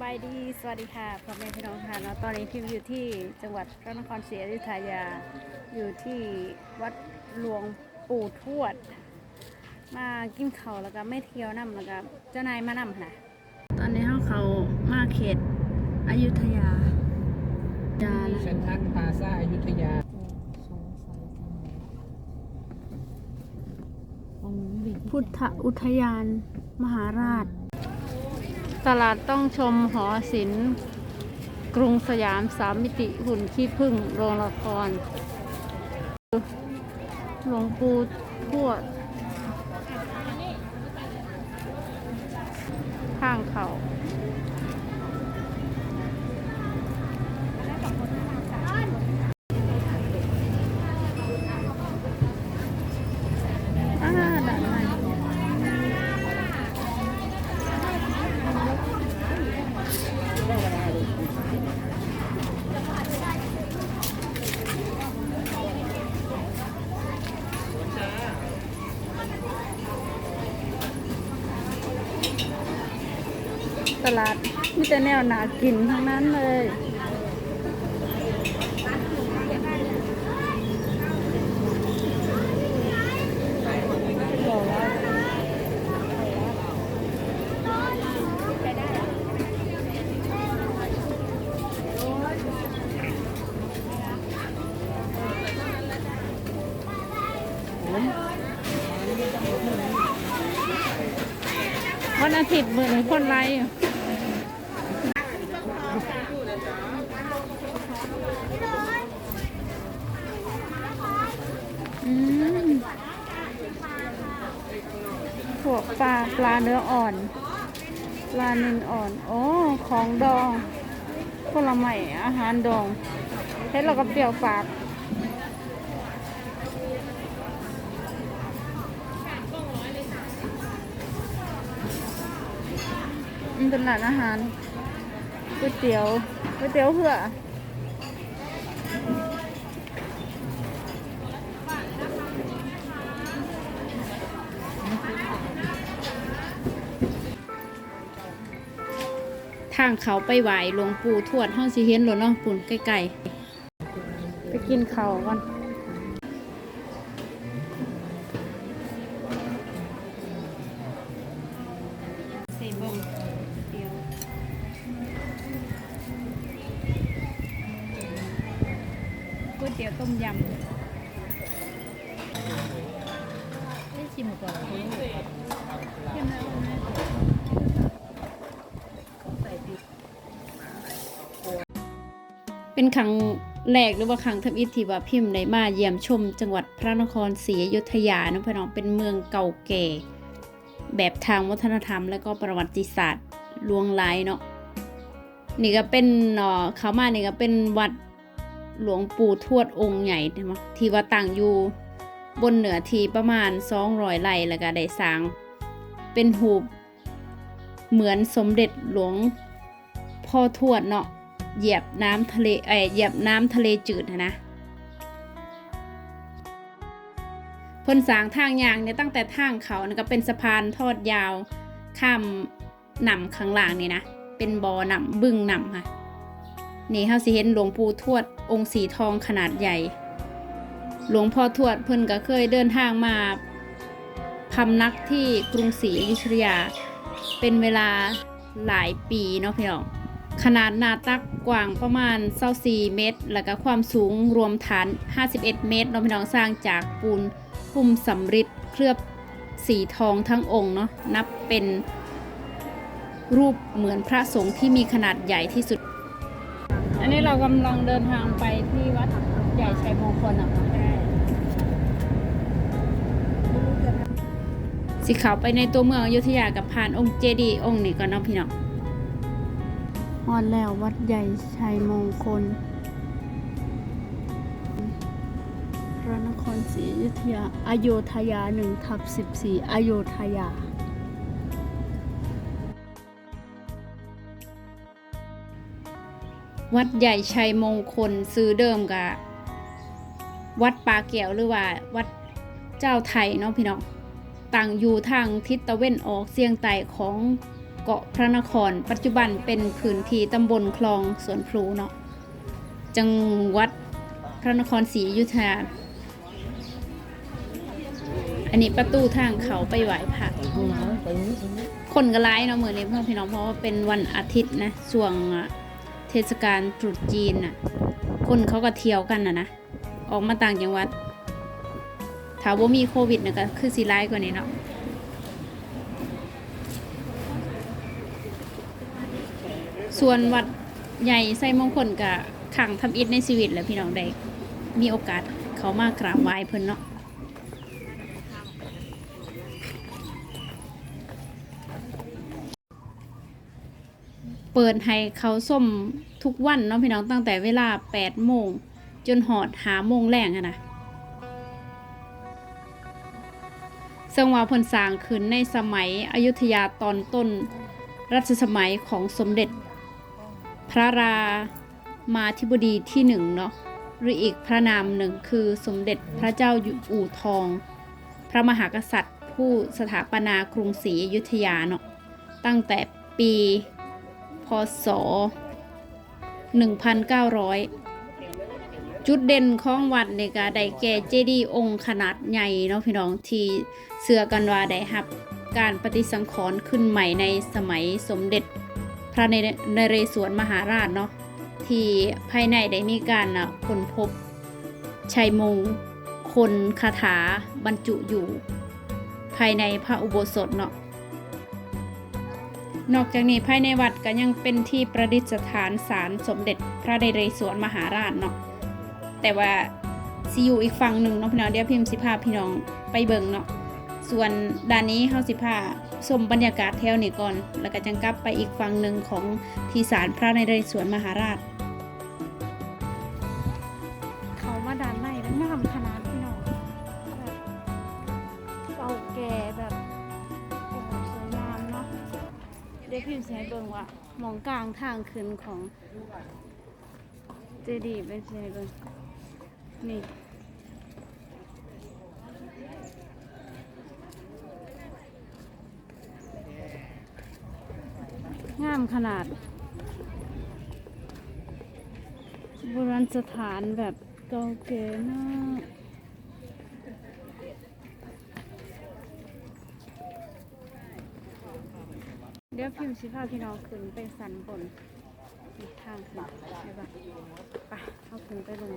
บายดี สวัสดีค่ะพ่อแม่พี่น้องค่ะเนาะตอนนี้พิมอยู่ที่จังหวัดพระนครศรีอยุธยา อยู่ที่วัดหลวงปู่ทวด มากินเขาวแล้วก็ไม่เที่ยวน้ำแล้วก็เจ้านายมานำนะตอนนี้เขาเขามาเขตอยุธยาจานะเซ็นทรัลพลาซ่าอยุธยาพุทธอุทยานมหาราช ตลาดต้องชมหอศิลป์กรุงสยามสามมิติหุ่นขี้ผึ้งโรงละครหลวงปู่ทวดข้างเขา่า ลาดมีแต่แนวหนากินทั้งนั้นเลยวันอาทิตย์เหมือนคนไรอยู่อืมพวก ปลาปลาเนื้ออ่อน ปลาเนินอ่อน โอ้ ของดองผลไม้อาหารดองเฮ็ดเราก็เปรี้ยวปากเป็นร้านอาหารก๋วยเตี๋ยวก๋วยเตี๋ยวเหือ ทางเขาไปไหวหลวงปู่ทวดห้องสิเห็นหลวงน้องปุ่นใกลๆไปกินเขาวก่อนเซเบิงเดียวก๋วยเตี๋ยวต้มยำได้ชิมก่อน เป็นครั้งแรกหรือว่าครั้งทำอิที่ว่าพิมพ์ได้มาเยี่ยมชม จังหวัดพระนครศรีอยุธยานะพี่น้องเป็นเมืองเก่าแก่ แบบทางวัฒนธรรม และก็ประวัติศาสตร์ลวงลายเนาะนี่ก็เป็นเนาะเขามานี่ก็เป็นวัดหลวงปู่ทวดองค์ใหญ่ใช่ไหมที่ว่าตั้งอยู่บนเหนือทีประมาณ200ไร่แล้วก็ได้สร้าง เป็นหูเหมือนสมเด็จหลวงพ่อทวดเนาะ เหยียบน้ำทะเลเอ้ยเหยียบน้ำทะเลจืดนะนะเพิ่นสางทางยางเนี่ยตั้งแต่ทางเขานะก็เป็นสะพานทอดยาวข้ามหนำข้างล่างนี่นะ เป็นบอ่อหนำบึ้งหนำค่ะ นี่เฮาสิเห็นหลวงปู่ทวดองค์สีทองขนาดใหญ่ หลวงพ่อทวดเพิ่นก็เคยเดินทางมาพำนักที่กรุงศรีอยุธยา เป็นเวลาหลายปีเนาะพี่น้อง ขนาดหนาตักกว้างประมาณ24เมตร แล้วก็ความสูงรวมฐาน 51 เมตรเนาะพี่น้องสร้างจากปูนพุ่มสำริดเคลือบสีทองทั้งองค์เนาะนับเป็นรูปเหมือนพระสงฆ์ที่มีขนาดใหญ่ที่สุด อันนี้เรากำลังเดินทางไปที่วัดใหญ่ชัยมงคลนะคะสิเขาไปในตัวเมืองอยุธยากับผ่านองค์เจดีย์องค์นี้ก่อนเนาะพี่น้อง ฮอดแล้ววัดใหญ่ชัยมงคล พระนครศรีอยุธยาอโยธยาหนึ่งทับสิบสี่อโยธยา วัดใหญ่ชัยมงคลซื้อเดิมกับวัดปลาเกี่ยวหรือว่าวัดเจ้าไทยเนาะพี่น้องตั้งอยู่ทางทิศตะเวนออกเสียงใต้ของ เกาะพระนคร ปัจจุบันเป็นพื้นที่ตำบลคลองสวนพลูเนาะจังหวัดพระนครศรีอยุธยาอันนี้ประตูทางเขาไปไหว้พระคนก็ร้ายเนาะเหมือนี้พ่อพี่น้องเพราะว่าเป็นวันอาทิตย์นะช่วงเทศกาลตรุษจีนน่ะคนเขาก็เที่ยวกันนะนะออกมาต่างจังหวัดถามว่ามีโควิดนะก็คือสีร้ายกว่านี้เนาะ ส่วนวัดใหญ่ไส้มงคลกับขังทำอิฐในชีวิตแหล้วพี่น้องได้มีโอกาสเขามากราบไหว้เพิ่นเนาะเปิดให้เขาส้มทุกวันเนาะพี่น้องตั้งแต่เวลา8โมงจนหอดหาโมงแรงอะนะซึ่งว่าเพนสร้างขึ้นในสมัยอยุธยาตอนต้นรัชสมัยของสมเด็จ พระรามาธิบดีที่หนึ่งเนาะหรืออีกพระนามหนึ่งคือสมเด็จพระเจ้าอยู่อู่ทอง พระมหากษัตริย์ ผู้สถาปนากรุงศรีอยุธยาเนาะตั้งแต่ปีพศ 1900 จุดเด่นของวัดเนี่ยก็ได้แก่เจดีย์องค์ขนาดใหญ่เนาะพี่น้องที่เสือกันว่าได้รับ การปฏิสังขรณ์ขึ้นใหม่ในสมัยสมเด็จ พระนนเรศวรมหาราชเนาะที่ภายในได้มีการน่ะค้นพบชัยมงคลคาถาบรรจุอยู่ ภายในพระอุโบสถเนาะนอกจากนี้ภายในวัดก็ยังเป็นที่ประดิษฐานศาลสมเด็จพระนเรศวรมหาราชเนาะแต่ว่าซีอยู่อีกฝั่งหนึ่งเนาะพี่น้องเดี๋ยวพิมพ์สิพาพี่น้องไปเบิ่งเนาะ ส่วนด้านนี้เฮาสิพาชมบรรยากาศแถวนี้ก่อน แล้วก็จังกลับไปอีกฝั่งหนึ่งของที่ศาลพระในเรศวรมหาราช เขามาด้านในแล้วงามขนาดพี่น้องแบบเก่าแก่แบบโอ้โหสวยงามเนาะเดี๋ยวพิมพ์สิให้เบิ่งว่าหมองกลางทางขึ้นของเจดีย์เป็นสิให้เบิ่งนี่ งามขนาดโบราณสถานแบบเก่าแก่มากเดี๋ยวพิมพ์สิพาพี่น้องขึ้นไปสันบนทางขึ้นใช่ปะไปเอาขึ้นไปลง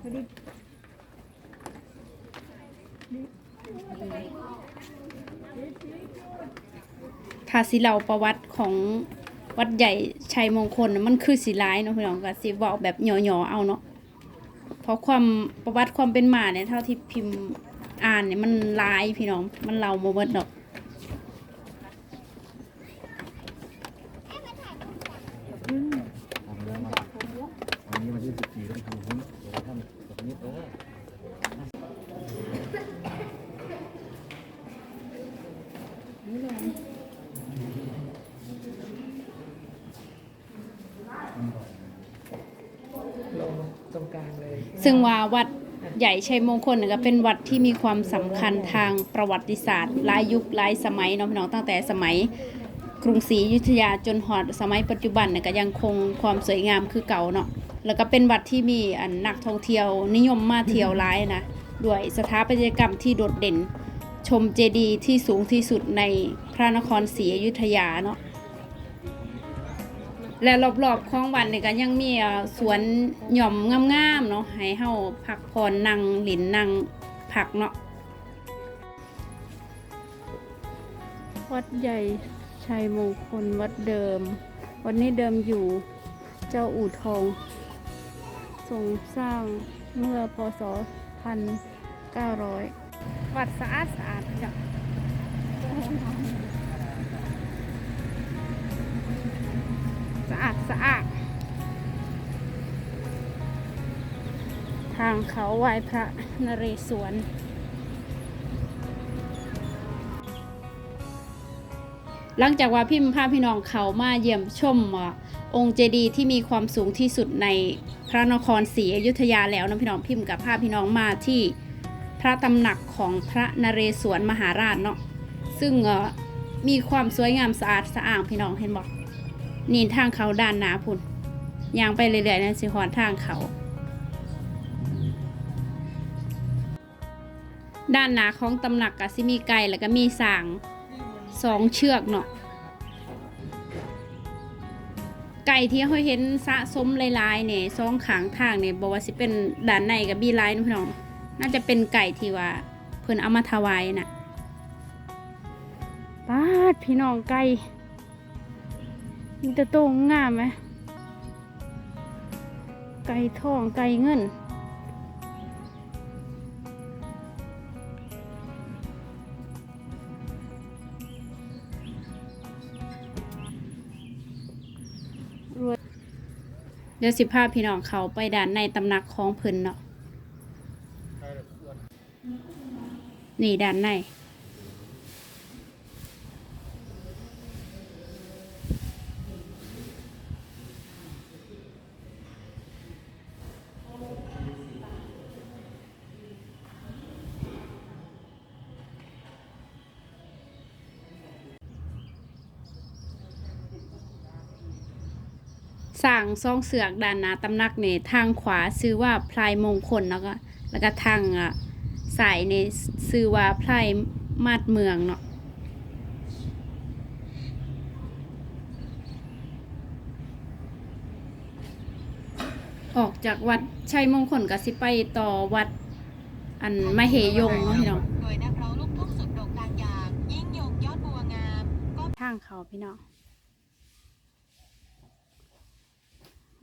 พอดี ถ้าสิเล่าประวัติของวัดใหญ่ชัยมงคลน่ะมันคือสีร้ายเนาะพี่น้องก็สิบอกแบบหย่อๆเอาเนาะเพราะความประวัติความเป็นมาเนี่ยเท่าที่พิมพ์อ่านเนี่ยมันร้ายพี่น้องมันเล่าโมเบิดดอกวันนี้วันที่14ต้องทำหุ้นเดี๋ยวท่านแบบนี้เออ ลงต รงกลางเลยซึ่งว่าวัดใหญ่ชัยมงคลน่ะก็เป็นวัดที่มีความสำคัญทางประวัติศาสตร์หลายยุคหลายสมัยเนาะพี่น้องตั้งแต่สมัยกรุงศรีอยุธยาจนหอดสมัยปัจจุบันเนี่ยก็ยังคงความสวยงามคือเก่าเนาะแล้วก็เป็นวัดที่มีอันนักท่องเที่ยว นิยมมาเที่ยวหลายนะด้วยสถาปัตยกรรมที่โดดเด่น ชมเจดีย์ที่สูงที่สุดในพระนครศรีอยุธยาเนาะ และรอบๆของวันนี่ก็ยังมีเอ่อสวนหย่อมงามๆเนาะให้เฮาพักผ่อนนั่งหลินนั่งพักเนาะวัดใหญ่ชัยมงคลวัดเดิม วันนี้เดิมอยู่เจ้าอู่ทองทรงสร้างเมื่อพศ 1900 วัดสะอาดสะอาดจ้ะ อาดสะอาด ทางเขาไหว้พระนเรศวรหลังจากว่าพิมพ์พาพี่น้องเขามาเยี่ยมชมองค์เจดีย์ที่มีความสูงที่สุดในพระนครศรีอยุธยาแล้วนะพี่น้องพิมพ์กับพาพพี่น้องมาที่พระตำหนักของพระนเรศวรมหาราชเนาะซึ่งมีความสวยงามสะอาดสะอ้างพี่น้องเห็นบอก นี่ทางเขาด้านหนาพุ่นย่างไปเรื่อยๆนั่นสิหอนทางเขา ด้านหนาของตำหนักก็สิมีไก่แล้วก็มีสางสองเชือกเนาะไก่ที่เขาเห็นสะสมลายๆเนี่ยสองขางทางเนี่ยบอกว่าสิเป็นด้านในกับบีลายนะพี่น้อง น่าจะเป็นไก่ที่ว่าเพิ่นเอามาถวายน่ะป้าดพี่น้องไก่ มีแต่โตวงามไหมไก่ทองไก่เงิน เดี๋ยวสิพาพี่น้องเขาไปด้านในตำหนักของเพิ่นเนาะนี่ด้านใน สั่งซองเสือกด้านหน้าตำหนักเนี่ยทางขวาซื้อว่าพลายมงคลแล้วก็แล้วก็ทางอะสายเนี่ยซื้อว่าพลายมาดเมืองเนาะออกจากวัดชัยมงคลก็สิไปต่อวัดอันมเหยงเนาะพี่น้องโดยนักร้องลูกทุ่งสุดโด่งดังอย่างยิ่งยงยอดบัวงามก็ทางเขาพี่น้อง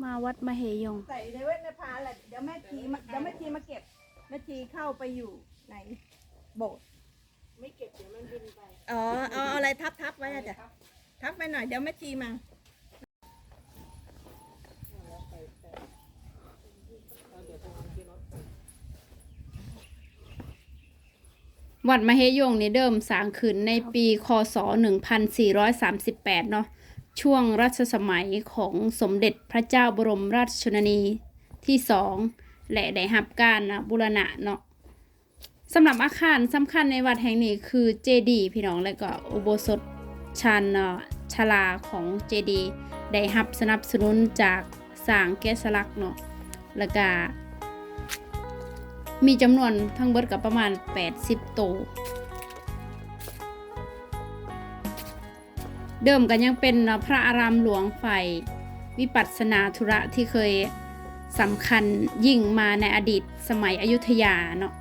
มาวัดมเหยง ใส่ในเวทในพาแหละเดี๋ยวแม่ชีมาเดี๋ยวแม่ชีมาเก็บแม่ชีเข้าไปอยู่ในโบสถ์ไม่เก็บเดี๋ยวมันบินไปอ๋อเอาเอาอะไรทับทับไว้อะจ้ะทับไปหน่อยเดี๋ยวแม่ชีมาวัดมเหยงนี่เดิมสร้างขึ้นในปี คศ 1438 เนาะ ช่วงรัชสมัยของสมเด็จพระเจ้าบรมราชชนนีที่สองและได้รับการบูรณะเนาะสำหรับอาคารสำคัญในวัดแห่งนี้คือเจดีพี่น้องและก็อุโบสถชันเนาะชลาของเจดีได้รับสนับสนุนจากสร้างแกสลักเนาะแล้วก็มีจำนวนทั้งเบิดกับประมาณ 80โตว เดิมกันยังเป็นพระอารามหลวงฝ่ายวิปัสสนาธุระที่เคยสำคัญยิ่งมาในอดีตสมัยอยุธยาเนาะ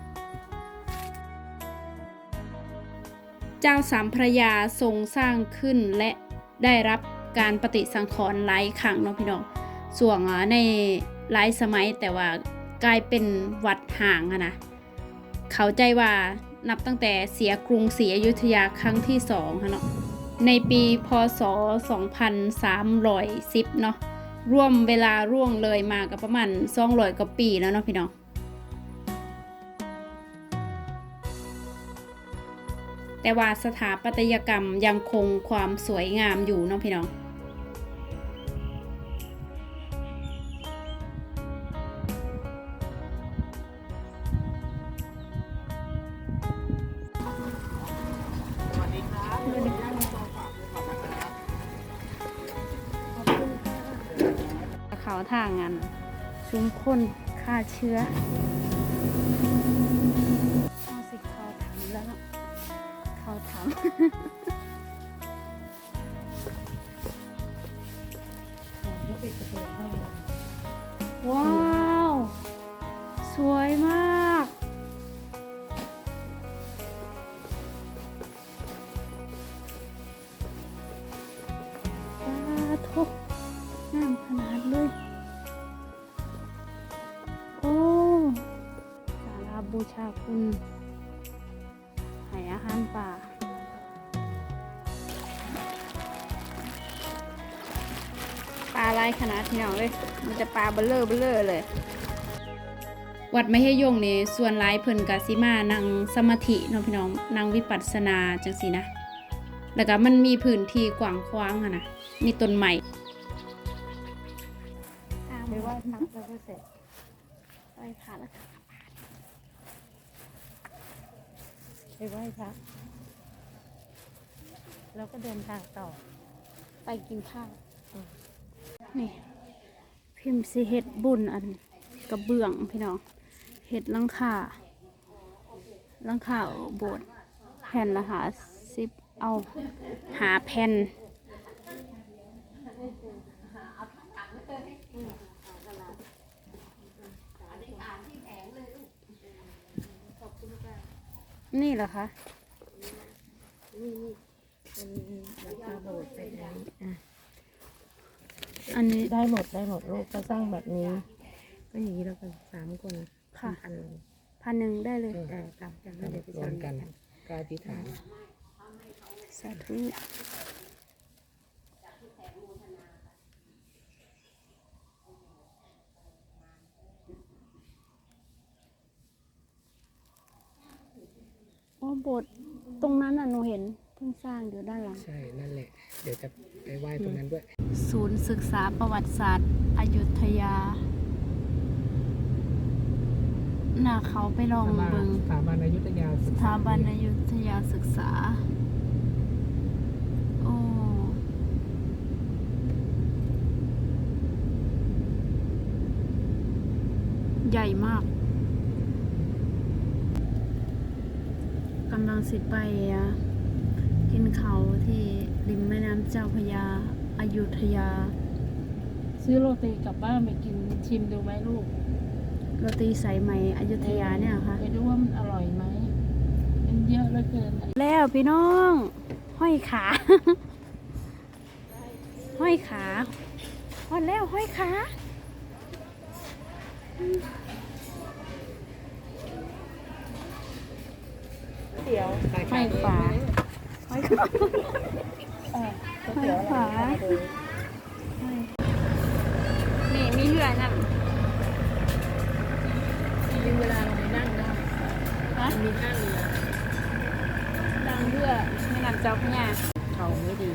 เจ้าสามพระยาทรงสร้างขึ้นและได้รับการปฏิสังขรณ์หลายครั้งเนาะพี่น้องส่วนในหลายสมัยแต่ว่ากลายเป็นวัดห่างอะนะ เขาใจว่านับตั้งแต่เสียกรุงศรีอยุธยาครั้งที่สองค่ะเนาะ ในปีพศ 2310 เนาะร่วมเวลาร่วงเลยมากับประมาณ200กว่าปีแล้วเนาะพี่น้องแต่ว่าสถาปัตยกรรมยังคงความสวยงามอยู่เนาะพี่น้อง เขาทางอันชุมคนฆ่าเชื้อเอาสิเขาทำแล้วเนาะเขาทำว้าว สวยมาก คุณให้อาหารป่าปลาลายขนาดพี่น้เลย มันจะปลาเบลเลอร์เบลเลอร์เลย วัดไมเหยงนี่ส่วนหลายเพิ่นกะสิมานั่งสมาธิเนาะพี่น้องนั่งวิปัสสนาจังสีนะ แล้วก็มันมีพื้นที่กว้างขวางอะนะ มีต้นไม้ไปไหว้พระแล้วก็เสร็จไปค่ะแล้วค่ะ ไปไหว้พระแล้วก็เดินทางต่อ ไปกินข้าวนี่ พิมพ์สิเฮ็ดบุญอันกระเบื้องพี่น้องเฮ็ดลังคาลังคาโบดแผ่นละหาสิบเอาหาแผ่น นี่เหรอคะเป็นหลังคาโบสถ์เป็นอะไรอะอันนี้ได้หมดได้หมดลูกก็สร้างแบบนี้ ก็อย่างนี้แล้วกันสามคนค่ะ พันหนึ่งพันหนึ่งได้เลยแต่ตามกันแล้วเดี๋ยวไปรวสั่มงกักันนกายพิธาน สาธุ โอ้โบสถ์ตรงนั้นน่ะหนูเห็นเพิ่งสร้างอยู่ด้านหลัง ใช่นั่นแหละ เดี๋ยวจะไปไหว้ตรงนั้นด้วย ศูนย์ศึกษาประวัติศาสตร์อยุธยาน่าเขาไปลองเบิงสถาบันอยุธยาสถาบันอยุธยาศึกษา โอ้ใหญ่มาก กำลังสิไปอะกินเขาวที่ริมแม่น้ำเจ้าพระยาอายุทยา ซื้อโรตีกลับบ้านไปกินชิมดูไหมลูกโรตีสายไหมอยุธยาเนี่ยค่ะไปดูว่ามันอร่อยไหมมันเยอะเหลือเกิน แล้วพี่น้อง ห้อยขา ห้อยขาฮอดแล้วห้อยขา เดี๋ยวห้อยขาห้อยขาห้อยขานี่มีเรือนั่งมีเวลาเราไปนั่งได้ฮะมีท่าเรือนั่งเรือแม่น้ำเจ้าพระยาเขาไม่ดี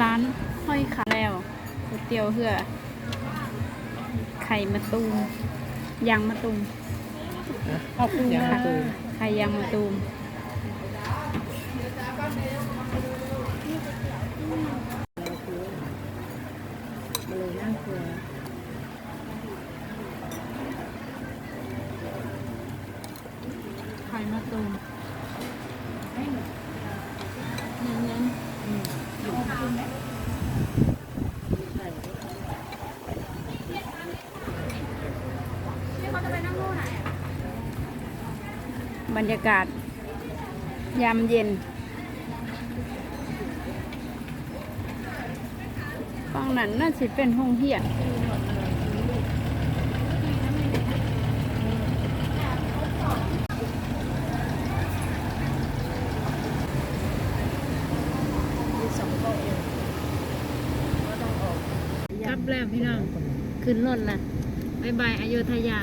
ร้านห้อยขาแล้วก๋วยเตี๋ยวเหือไข่มะตูมยางมะตูม ขอบคุณยังค่ะตูมไข่ยางมะตูม มาเลยนั่งเรือ ไข่มะตูมเน้นๆ บรรยากาศ ยามเย็นฝั่งนั้นน่าจะเป็นห้องเฮียนมีสองโต๊ะเองก็ต้องออกกลับแล้วพี่น้อง ขึ้นรถละบายบายอโยธยา